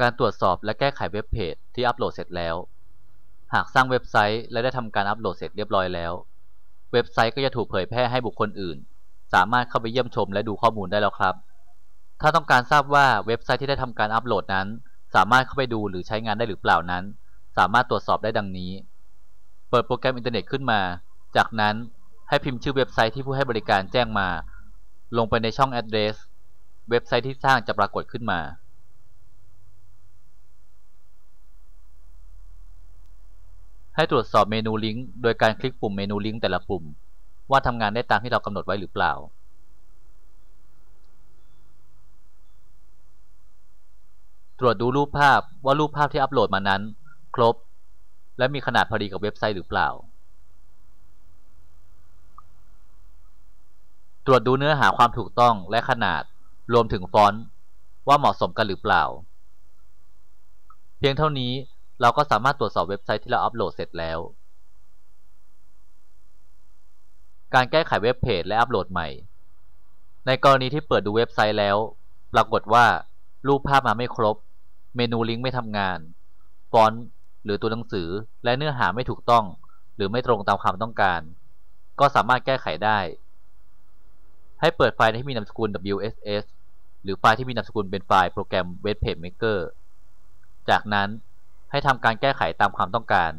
การตรวจสอบและแก้ไขเว็บเพจที่อัปโหลดเสร็จแล้ว หากสร้างเว็บไซต์และได้ทำการอัปโหลดเสร็จเรียบร้อยแล้ว เว็บไซต์ก็จะถูกเผยแพร่ให้บุคคลอื่น สามารถเข้าไปเยี่ยมชมและดูข้อมูลได้แล้วครับ ถ้าต้องการทราบว่าเว็บไซต์ที่ได้ทำการอัปโหลดนั้น สามารถเข้าไปดูหรือใช้งานได้หรือเปล่านั้น สามารถตรวจสอบได้ดังนี้ เปิดโปรแกรมอินเทอร์เน็ตขึ้นมา จากนั้นให้พิมพ์ชื่อเว็บไซต์ที่ผู้ให้บริการแจ้งมา ลงไปในช่อง address เว็บไซต์ที่สร้างจะปรากฏขึ้นมา ให้ตรวจสอบเมนูลิงก์โดยการคลิกปุ่มเมนูลิงก์แต่ละปุ่ม ว่าทำงานได้ตามที่เรากำหนดไว้หรือเปล่า ตรวจดูรูปภาพว่ารูปภาพที่อัปโหลดมานั้น ครบ และมีขนาดพอดีกับเว็บไซต์หรือเปล่า ตรวจดูเนื้อหาความถูกต้องและขนาดรวมถึงฟอนต์ว่าเหมาะสมกันหรือเปล่า เพียงเท่านี้ เราก็สามารถตรวจสอบเว็บไซต์ที่เราอัปโหลดเสร็จแล้ว การแก้ไขเว็บเพจและอัปโหลดใหม่ ในกรณีที่เปิดดูเว็บไซต์แล้ว ปรากฏว่า รูปภาพมาไม่ครบ เมนูลิงก์ไม่ทำงาน ฟอนต์หรือตัวหนังสือและเนื้อหาไม่ถูกต้อง หรือไม่ตรงตามความต้องการ ก็สามารถแก้ไขได้ ให้เปิดไฟล์ที่มีนามสกุล WSS หรือไฟล์ที่มีนามสกุลเป็นไฟล์โปรแกรม Web Page Maker จากนั้น ให้ทำการแก้ไขตามความต้องการ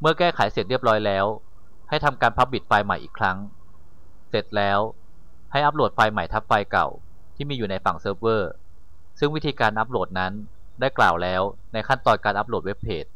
เมื่อแก้ไขเสร็จเรียบร้อยแล้ว ให้ทำการพับบิดไฟล์ใหม่อีกครั้ง เสร็จแล้วให้อัปโหลดไฟล์ใหม่ทับไฟล์เก่า ที่มีอยู่ในฝั่งเซิร์ฟเวอร์ ซึ่งวิธีการอัปโหลดนั้นได้กล่าวแล้วในขั้นตอนการอัปโหลดเว็บเพจ